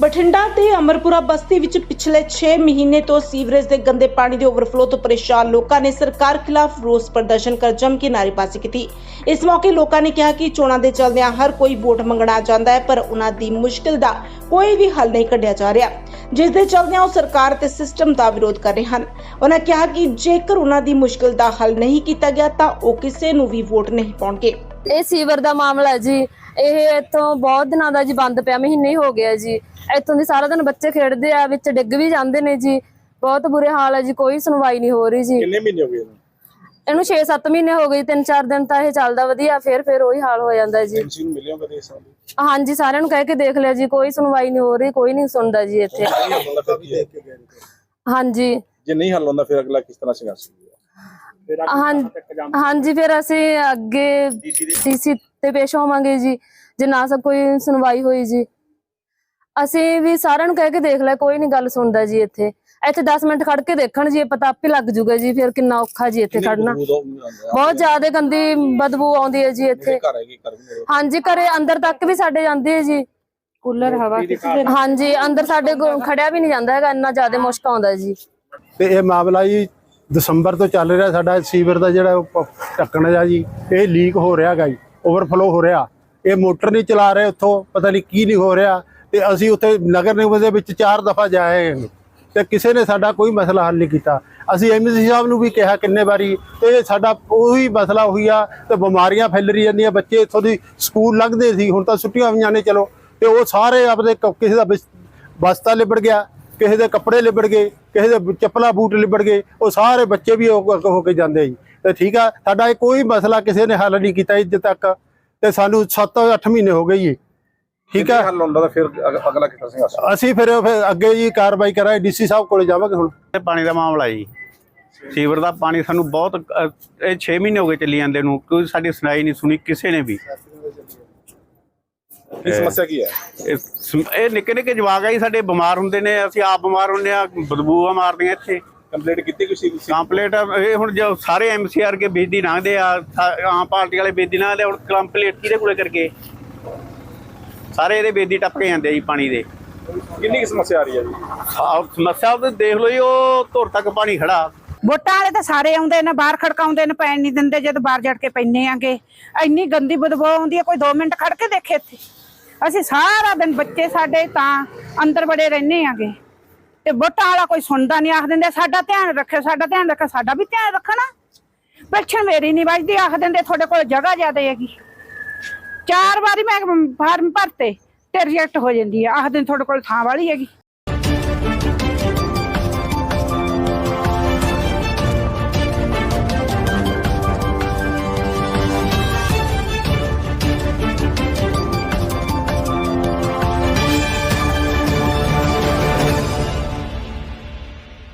ਬਠਿੰਡਾ ਤੇ ਅਮਰਪੁਰਾ ਬਸਤੀ ਵਿੱਚ ਪਿਛਲੇ 6 ਮਹੀਨੇ ਤੋਂ ਸੀਵਰੇਜ ਦੇ ਗੰਦੇ ਪਾਣੀ ਦੇ ਓਵਰਫਲੋ ਤੋਂ ਪਰੇਸ਼ਾਨ ਲੋਕਾਂ ਨੇ ਸਰਕਾਰ ਖਿਲਾਫ ਰੋਸ ਪ੍ਰਦਰਸ਼ਨ ਕਰ ਜਮ ਕੇ ਨਾਅਰੇਬਾਜ਼ੀ ਕੀਤੀ। ਇਸ ਮੌਕੇ ਲੋਕਾਂ ਨੇ ਕਿਹਾ ਕਿ ਚੋਣਾਂ ਦੇ ਚਲਦਿਆਂ ਹਰ ਕੋਈ ਵੋਟ ਮੰਗਣਾ ਚਾਹੁੰਦਾ ਹੈ, ਪਰ ਉਹਨਾਂ ਦੀ ਮੁਸ਼ਕਿਲ ਦਾ ਕੋਈ ਵੀ ਹੱਲ ਨਹੀਂ ਕੱਢਿਆ ਜਾ ਰਿਹਾ। ਜਿਸ ਦੇ ਚਲਦਿਆਂ ਉਹ ਸਰਕਾਰ ਤੇ ਸਿਸਟਮ ਦਾ ਵਿਰੋਧ ਕਰ ਰਹੇ ਹਨ। ਉਹਨਾਂ ਕਿਹਾ ਕਿ ਜੇਕਰ ਉਹਨਾਂ ਦੀ ਮੁਸ਼ਕਿਲ ਦਾ ਹੱਲ ਨਹੀਂ ਕੀਤਾ ਗਿਆ ਤਾਂ ਉਹ ਕਿਸੇ ਨੂੰ ਵੀ ਵੋਟ ਨਹੀਂ ਪਾਉਣਗੇ। ਇਹ ਸੀਵਰ ਦਾ ਮਾਮਲਾ ਜੀ। ਇਹ ਇੱਥੋਂ ਬਹੁਤ ਦਿਨਾਂ ਦਾ ਜੀ ਬੰਦ ਪਿਆ ਮਹੀਨੇ ਹੀ ਹੋ ਗਿਆ ਜੀ। ਇੱਥੋਂ ਦੀ ਸਾਰਾ ਦਿਨ ਬੱਚੇ ਖੇਡਦੇ ਆ ਵਿੱਚ ਡਿੱਗ ਵੀ ਜਾਂਦੇ ਨੇ ਜੀ। ਬਹੁਤ ਬੁਰੇ ਹਾਲ ਹੈ ਜੀ ਕੋਈ ਸੁਣਵਾਈ ਨਹੀਂ ਹੋ ਰਹੀ ਜੀ। ਕਿੰਨੇ ਮਹੀਨੇ ਹੋ ਗਏ ਇਹਨੂੰ? ਇਹਨੂੰ 6-7 ਮਹੀਨੇ ਹੋ ਗਏ 3-4 ਦਿਨ ਤਾਂ ਇਹ ਚੱਲਦਾ ਵਧੀਆ ਫਿਰ ਫਿਰ ਉਹੀ ਹਾਲ ਹੋ ਜਾਂਦਾ ਜੀ। ਐਮਸੀ ਨੂੰ ਮਿਲਿਓ ਕਦੇ ਇਸ ਵਾਲੀ ਹਾਂਜੀ ਸਾਰਿਆਂ ਨੂੰ ਕਹਿ ਕੇ ਦੇਖ ਲਿਆ ਜੀ ਕੋਈ ਸੁਣਵਾਈ ਨਹੀਂ ਹੋ ਰਹੀ ਕੋਈ ਨਹੀਂ ਸੁਣਦਾ ਜੀ ਇੱਥੇ। ਹਾਂਜੀ। ਜੇ ਨਹੀਂ ਹੱਲ ਹੁੰਦਾ ਫਿਰ ਅਗਲਾ ਕਿਸ ਤਰ੍ਹਾਂ ਸੰਘਰਸ਼ ਹੋਊਗਾ ਹਾਂ- ਹਾਂਜੀ ਫਿਰ ਅਸੀਂ ਅੱਗੇ ਡੀਸੀ ਤੇ ਪੇਸ਼ ਹੋਵਾਂਗੇ ਜੀ ਜੇ ਨਾ ਸਭ ਕੋਈ ਸੁਣਵਾਈ ਹੋਈ ਜੀ। ਅਸੀਂ ਵੀ ਸਾਰਿਆਂ ਨੂੰ ਕਹਿ ਕੇ ਦੇਖ ਲਿਆ ਕੋਈ ਨਹੀਂ ਗੱਲ ਸੁਣਦਾ ਜੀ ਇੱਥੇ। ਇੱਥੇ 10 ਮਿੰਟ ਖੜ ਕੇ ਦੇਖਣ ਜੀ ਇਹ ਪਤਾ ਆਪੇ ਲੱਗ ਜੂਗਾ ਜੀ ਫਿਰ ਕਿੰਨਾ ਔਖਾ ਜੀ ਇੱਥੇ ਖੜਨਾ। ਬਹੁਤ ਜ਼ਿਆਦਾ ਗੰਦੀ ਬਦਬੂ ਆਉਂਦੀ ਹੈ ਜੀ ਇੱਥੇ। ਹੈਗੀ ਹਾਂਜੀ ਘਰੇ ਅੰਦਰ ਤੱਕ ਵੀ ਸਾਡੇ ਜਾਂਦੀ ਹੈ ਜੀ। ਕੂਲਰ ਹਵਾ ਹਾਂਜੀ ਅੰਦਰ ਸਾਡੇ ਕੋਲ ਖੜਿਆ ਵੀ ਨਹੀਂ ਜਾਂਦਾ ਹੈਗਾ ਇੰਨਾ ਜ਼ਿਆਦਾ ਮੁਸ਼ਕ ਆਉਂਦਾ ਜੀ। ਤੇ ਇਹ ਮਾਮਲਾ ਜੀ ਦਸੰਬਰ ਤੋਂ ਚੱਲ ਰਿਹਾ ਸਾਡਾ ਸੀਵਰ ਦਾ ਜਿਹੜਾ ਢੱਕਣ ਦਾ ਜੀ ਇਹ ਲੀਕ ਹੋ ਰਿਹਾ ਗਾ ਜੀ ਓਵਰਫਲੋ ਹੋ ਰਿਹਾ। ਇਹ ਮੋਟਰ ਨਹੀਂ ਚਲਾ ਰਹੇ ਉੱਥੋਂ ਪਤਾ ਨਹੀਂ ਕੀ ਨਹੀਂ ਹੋ ਰਿਹਾ। ਤੇ ਅਸੀਂ ਉੱਥੇ ਨਗਰ ਨਿਗਮ ਦੇ ਵਿੱਚ ਚਾਰ ਦਫਾ ਜਾਏ ਹਾਂ ਤੇ ਕਿਸੇ ਨੇ ਸਾਡਾ ਕੋਈ ਮਸਲਾ ਹੱਲ ਨਹੀਂ ਕੀਤਾ। ਅਸੀਂ ਐਮਸੀ ਸਾਹਿਬ ਨੂੰ ਵੀ ਕਿਹਾ ਕਿੰਨੇ ਵਾਰੀ ਤੇ ਸਾਡਾ ਉਹੀ ਮਸਲਾ ਹੋਈ ਆ ਤੇ ਬਿਮਾਰੀਆਂ ਫੈਲ ਰਹੀ ਜਾਂਦੀਆਂ, ਬੱਚੇ ਇੱਥੋਂ ਦੀ ਸਕੂਲ ਲੰਘਦੇ ਸੀ, ਹੁਣ ਤਾਂ ਛੁੱਟੀਆਂ ਹੋਈਆਂ ਨੇ, ਚਲੋ। ਤੇ ਉਹ ਸਾਰੇ ਆਪਦੇ ਕ- ਕਿਸੇ ਦਾ ਬਿਸ- ਬਸਤਾ ਲਿਬੜ ਗਿਆ, ਕਿਸੇ ਦੇ ਕੱਪੜੇ ਲਿਬੜ ਗਏ, ਕਿਸੇ ਦੇ ਚੱਪਲਾ ਬੂਟ ਲਿਬੜ ਗਏ, ਉਹ ਸਾਰੇ ਬੱਚੇ ਵੀ ਉਹ ਹੋ ਕੇ ਜਾਂਦੇ ਜੀ ਤੇ ਠੀਕ ਆ, ਸਾਡਾ ਇਹ ਕੋਈ ਮਸਲਾ ਕਿਸੇ ਨੇ ਹੱਲ ਨਹੀਂ ਕੀਤਾ ਅੱਜ ਤੱਕ। ਤੇ ਸਾਨੂੰ 7-8 ਮਹੀਨੇ ਹੋ ਗਏ ਜੀ। ਠੀਕ ਆ। ਹੱਲ ਹੁੰਦਾ ਤਾਂ ਫਿਰ ਅਗ- ਅਗਲਾ ਕਿਸ ਤਰ੍ਹਾਂ ਸੰਘਰਸ਼? ਅਸੀਂ ਫਿਰ ਫਿਰ ਅੱਗੇ ਜੀ ਕਾਰਵਾਈ ਕਰਾਂਗੇ ਡੀਸੀ ਸਾਹਿਬ ਕੋਲੇ ਜਾਵਾਂਗੇ ਹੁਣ। ਪਾਣੀ ਦਾ ਮਾਮਲਾ ਜੀ। ਸੀਵਰ ਦਾ ਪਾਣੀ ਸਾਨੂੰ ਬਹੁਤ ਅ, ਇਹ 6 ਮਹੀਨੇ ਹੋ ਗਏ ਚੱਲੀ ਜਾਂਦੇ ਨੂੰ ਕੋਈ ਸਾਡੀ ਸੁਣਾਈ ਨਹੀਂ ਸੁਣੀ ਕਿਸੇ ਨੇ ਵੀ। ਕੀ ਸਮੱਸਿਆ ਕੀ ਹੈ? ਇਹ ਨਿੱਕੇ ਨਿੱਕੇ ਜਵਾਕ ਆ ਜੀ ਸਾਡੇ ਬਿਮਾਰ ਹੁੰਦੇ ਨੇ ਅਸੀਂ ਆਪ ਬਿਮਾਰ ਹੁੰਦੇ ਆ ਬਦਬੂਆਂ ਮਾਰਦੀਆਂ ਇੱਥੇ। ਕੰਪਲੀਟ ਕੀਤੀ ਕੋਈ ਸੀ ਕੰਪਲੀਟ ਇਹ ਹੁਣ ਜੋ ਸਾਰੇ ਐਮਸੀਆਰ ਕੇ ਬੇਦੀ ਲੰਘਦੇ ਆ ਸਾ- ਆਮ ਪਾਰਟੀ ਵਾਲੇ ਬੇਦੀ ਲੰਘਦੇ ਆ, ਹੁਣ ਕੰਪਲੀਟ ਕਿਹਦੇ ਕੋਲੇ ਕਰਕੇ? ਸਾਰੇ ਇਹਦੇ ਬੇਦੀ ਟੱਪ ਕੇ ਜਾਂਦੇ ਆ ਜੀ ਪਾਣੀ ਦੇ। ਕਿੰਨੀ ਕੀ ਸਮੱਸਿਆ ਆ ਰਹੀ ਹੈ ਜੀ? ਆਹ ਸਮੱਸਿਆ ਉਹ ਦੇਖ ਲਓ ਜੀ ਉਹ ਧੁਰ ਤੱਕ ਪਾਣੀ ਖੜਾ। ਵੋਟਾਂ ਵਾਲੇ ਤਾਂ ਸਾਰੇ ਆਉਂਦੇ ਨੇ ਬਾਹਰ ਖੜਕਾਉਂਦੇ ਨੇ ਪੈਣ ਨਹੀਂ ਦਿੰਦੇ ਜਦ ਬਾਹਰ ਜੜ ਕੇ ਪੈਨੇ ਆਂਗੇ। ਇੰਨੀ ਗੰਦੀ ਬਦਬੂ ਆਉਂਦੀ ਹੈ ਕੋਈ 2 ਮਿੰਟ ਖੜ ਕੇ ਦੇਖੇ ਇੱਥੇ। ਅਸੀਂ ਸਾਰਾ ਦਿਨ ਬੱਚੇ ਸਾਡੇ ਤਾਂ ਅੰਦਰ ਬੜੇ ਰਹਿੰਦੇ ਆਂਗੇ। ਤੇ ਵੋਟਾਂ ਵਾਲਾ ਕੋਈ ਸੁਣਦਾ ਨਹੀਂ ਆਖ ਦਿੰਦੇ ਸਾਡਾ ਧਿਆਨ ਰੱਖਿਓ ਸਾਡਾ ਧਿਆਨ ਰੱਖਿਓ ਸਾਡਾ ਵੀ ਧਿਆਨ ਰੱਖਣਾ। ਪੈਨਸ਼ਨ ਮੇਰੀ ਨਹੀਂ ਵੱਜਦੀ ਆਖ ਦਿੰਦੇ ਤੁਹਾਡੇ ਕੋਲ ਜਗ੍ਹਾ ਜ਼ਿਆਦਾ ਹੈਗੀ। ਚਾਰ ਵਾਰੀ ਮੈਂ ਫਾਰਮ ਭਰਤੇ, ਤੇ ਰਿਜੈਕਟ ਹੋ ਜਾਂਦੀ ਹੈ ਆਖ ਦਿੰਦੇ ਤੁਹਾਡੇ ਕੋਲ ਥਾਂ ਵਾਲੀ ਹੈਗੀ।